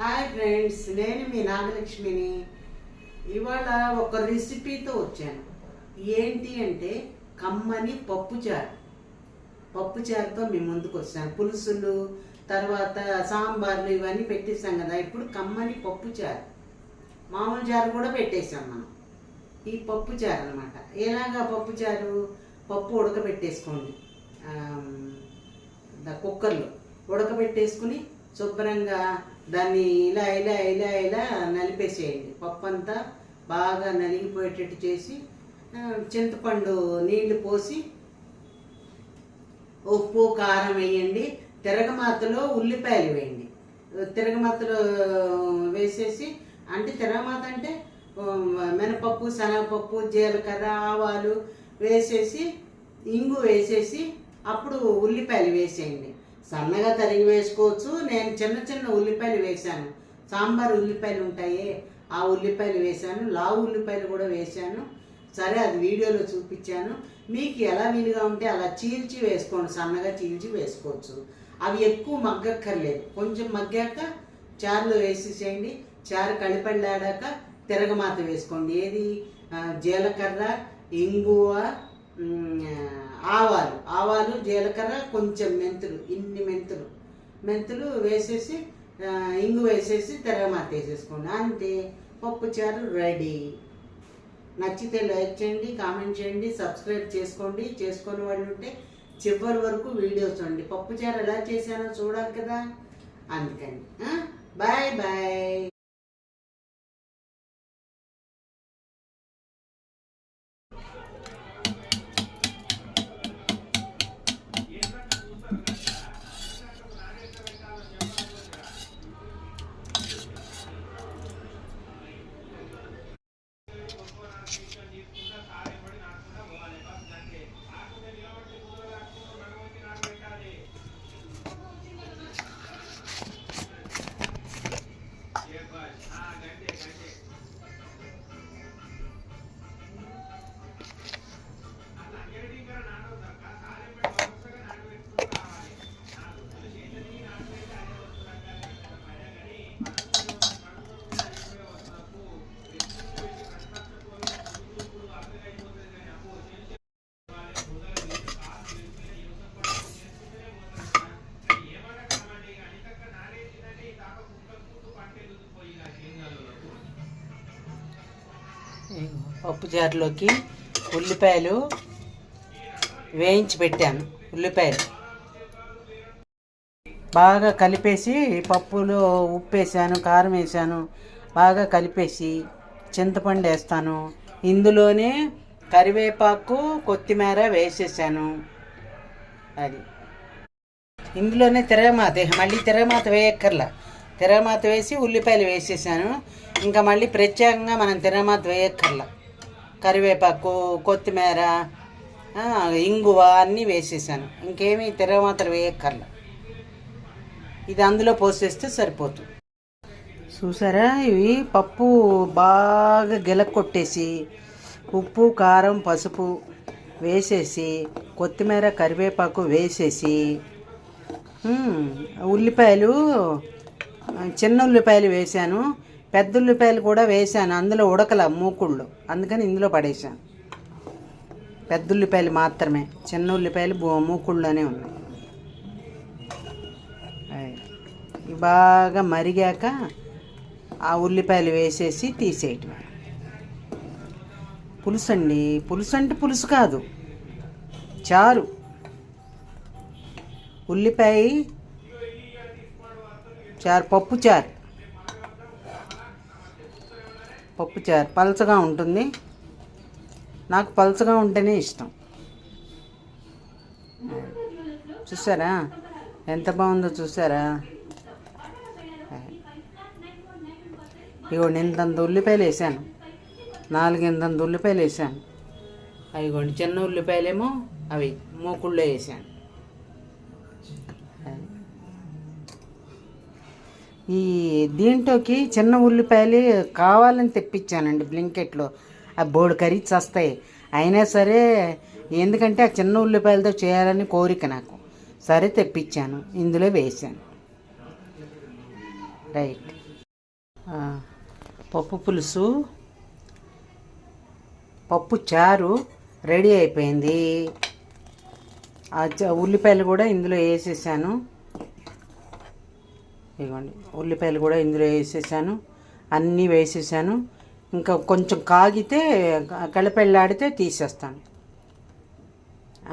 Hi friends నేను మీ నాగలక్ష్మిని. ఇవాళ ఒక రెసిపీతో వచ్చాను. ఏంటి అంటే కమ్మని పప్పుచారు పప్పుచారుతో మీ ముందుకు వచ్చాను పులుసులు తర్వాత సాంబార్లు ఇవన్నీ పెట్టేసాం కదా ఇప్పుడు కమ్మని పప్పుచారు మామూలు చారు కూడా పెట్టేసాం మనం. ఈ పప్పుచారు అనమాట ఎలాగా పప్పుచారు పప్పు ఉడకబెట్టేసుకోండి. కుక్కర్లో. ఉడకబెట్టేసుకుని శుభ్రంగా దాన్ని ఇలా ఇలా ఇలా ఇలా నలిపేసేయండి. పప్పు అంతా బాగా నలిగిపోయేటట్టు చేసి చింతపండు నీళ్ళు పోసి ఉప్పు కారం వేయండి. తిరగమాతలో ఉల్లిపాయలు వేయండి. తిరగమాతలో వేసేసి అంటే తిరగమాత అంటే మినపప్పు శనగపప్పు జీలకర్ర ఆవాలు వేసేసి ఇంగు వేసేసి అప్పుడు ఉల్లిపాయలు వేసేయండి. సన్నగా తరిగి వేసుకోవచ్చు. నేను చిన్న చిన్న ఉల్లిపాయలు వేశాను. సాంబార్ ఉల్లిపాయలు ఉంటాయే ఆ ఉల్లిపాయలు వేశాను. లావు ఉల్లిపాయలు కూడా వేశాను. సరే అది వీడియోలో చూపించాను. మీకు ఎలా వీలుగా ఉంటే అలా చీల్చి వేసుకోండి. సన్నగా చీల్చి వేసుకోవచ్చు. అవి ఎక్కువ మగ్గక్కర్లేదు. కొంచెం మగ్గాక చారులో వేసేసేయండి. చారు కలిపళ్ళాడాక తిరగమాత వేసుకోండి. ఏది? జీలకర్ర ఇంగువ ఆవాలు. ఆవాలు జీలకర్ర కొంచెం మెంతులు ఇన్ని మెంతులు. మెంతులు వేసేసి ఇంగు వేసేసి తెరగమాత వేసేసుకోండి. అంతే. పప్పు చారు రెడీ. నచ్చితే లైక్ చేయండి కామెంట్ చేయండి సబ్స్క్రైబ్ చేసుకోండి. చేసుకొని వాళ్ళు ఉంటే చివరి వరకు వీడియోస్ చూడండి. పప్పు చారు ఎలా చేశానో చూడాలి కదా? అందుకని. Bye bye. పప్పు చారులోకి ఉల్లిపాయలు వేయించి పెట్టాను ఉల్లిపాయలు. బాగా కలిపేసి పప్పులో ఉప్పు వేసాను కారం వేసాను. బాగా కలిపేసి చింతపండు వేస్తాను. ఇందులోనే కరివేపాకు కొత్తిమీర వేసేసాను. అది. ఇందులోనే తిరగమాత మళ్ళీ తిరగమాత వేయక్కర్లా. తిరగమాత వేసి ఉల్లిపాయలు వేసేసాను. ఇంకా మళ్ళీ ప్రత్యేకంగా మనం తిరగమాత వేయక్కర్లా. కరివేపాకు కొత్తిమీర ఇంగువ అన్నీ వేసేసాను. ఇంకేమీ తిరగమాతలు వేయక్కర్లా. ఇది అందులో పోసేస్తే సరిపోతుంది చూసారా? ఇవి పప్పు బాగా గిలక్కొట్టేసి ఉప్పు కారం పసుపు వేసేసి కొత్తిమీర కరివేపాకు వేసేసి ఉల్లిపాయలు చిన్న ఉల్లిపాయలు వేశాను పెద్ద ఉల్లిపాయలు కూడా వేశాను అందులో ఉడకల మూకుళ్ళు అందుకని ఇందులో పడేశాను. పెద్ద ఉల్లిపాయలు మాత్రమే చిన్న ఉల్లిపాయలు మూకుళ్ళనే ఉన్నాయి. బాగా మరిగాక ఆ ఉల్లిపాయలు వేసేసి తీసేయటం. పులుసు అండి పులుసు అంటే పులుసు కాదు చారు. ఉల్లిపాయ చారు పప్పు చారు. పప్పు చారు పలచగా ఉంటుంది. నాకు పలచగా ఉంటేనే ఇష్టం. చూసారా? ఎంత బాగుందో చూసారా? ఇగోండి ఇంతంత ఉల్లిపాయలు వేసాను. నాలుగింతంత ఉల్లిపాయలు వేసాను. అవిగోండి చిన్న ఉల్లిపాయలేమో అవి మూకుళ్ళో వేసాను. ఈ దీంట్లోకి చిన్న ఉల్లిపాయలు కావాలని తెప్పించానండి బ్లింకెట్లో. ఆ బోర్డు కర్రీస్ వస్తాయి. అయినా సరే ఎందుకంటే ఆ చిన్న ఉల్లిపాయలతో చేయాలని కోరిక నాకు. సరే తెప్పించాను. ఇందులో వేసాను రైట్. పప్పు పులుసు పప్పు చారు రెడీ అయిపోయింది. ఆ చ- ఉల్లిపాయలు కూడా ఇందులో వేసేసాను. ఇదిగోండి ఉల్లిపాయలు కూడా ఇందులో వేసేసాను. అన్నీ వేసేసాను. ఇంకా కొంచెం కాగితే కలపెళ్ళాడితే తీసేస్తాను.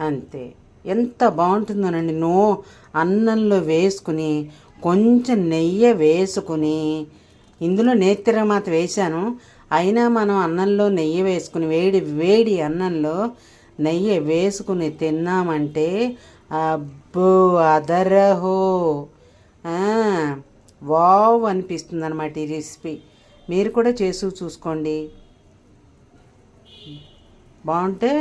అంతే. ఎంత బాగుంటుందోనండి. నో అన్నంలో వేసుకుని కొంచెం నెయ్యి వేసుకుని ఇందులో నేతిరమాత వేశాను. అయినా మనం అన్నంలో నెయ్యి వేసుకుని వేడి వేడి అన్నంలో నెయ్యి వేసుకుని తిన్నామంటే అబ్బో అదరహో. వావ్ అనిపిస్తుంది అనమాట ఈ రెసిపీ. మీరు కూడా చేసి చూసుకోండి. బాగుంటే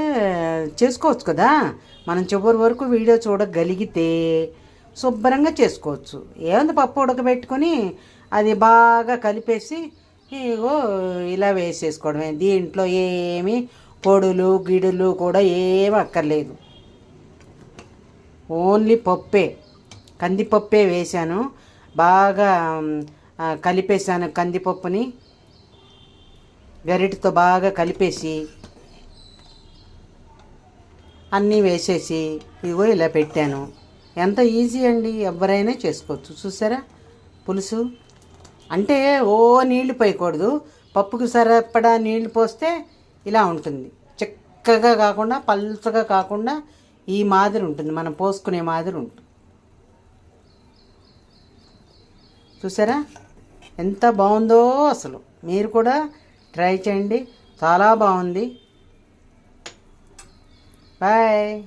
చేసుకోవచ్చు కదా? మనం చివరి వరకు వీడియో చూడగలిగితే శుభ్రంగా చేసుకోవచ్చు. ఏముంది పప్పు ఉడకబెట్టుకొని అది బాగా కలిపేసి ఇగో ఇలా వేసేసుకోవడమే. దీంట్లో ఏమి పొడులు గిడులు కూడా ఏమి అక్కర్లేదు. ఓన్లీ పప్పే. కందిపప్పే వేశాను. బాగా కలిపేశాను కందిపప్పుని. గరిటతో బాగా కలిపేసి అన్నీ వేసేసి ఇదిగో ఇలా పెట్టాను. ఎంత ఈజీ అండి ఎవరైనా చేసుకోవచ్చు. చూసారా? పులుసు. అంటే ఓ నీళ్ళు పోయకూడదు. పప్పుకు సరిపడా నీళ్ళు పోస్తే ఇలా ఉంటుంది. చక్కగా కాకుండా పల్చగా కాకుండా ఈ మాదిరి ఉంటుంది. మనం పోసుకునే మాదిరి ఉంటుంది. చూసారా? ఎంత బాగుందో అసలు. మీరు కూడా ట్రై చేయండి. చాలా బాగుంది. బాయ్.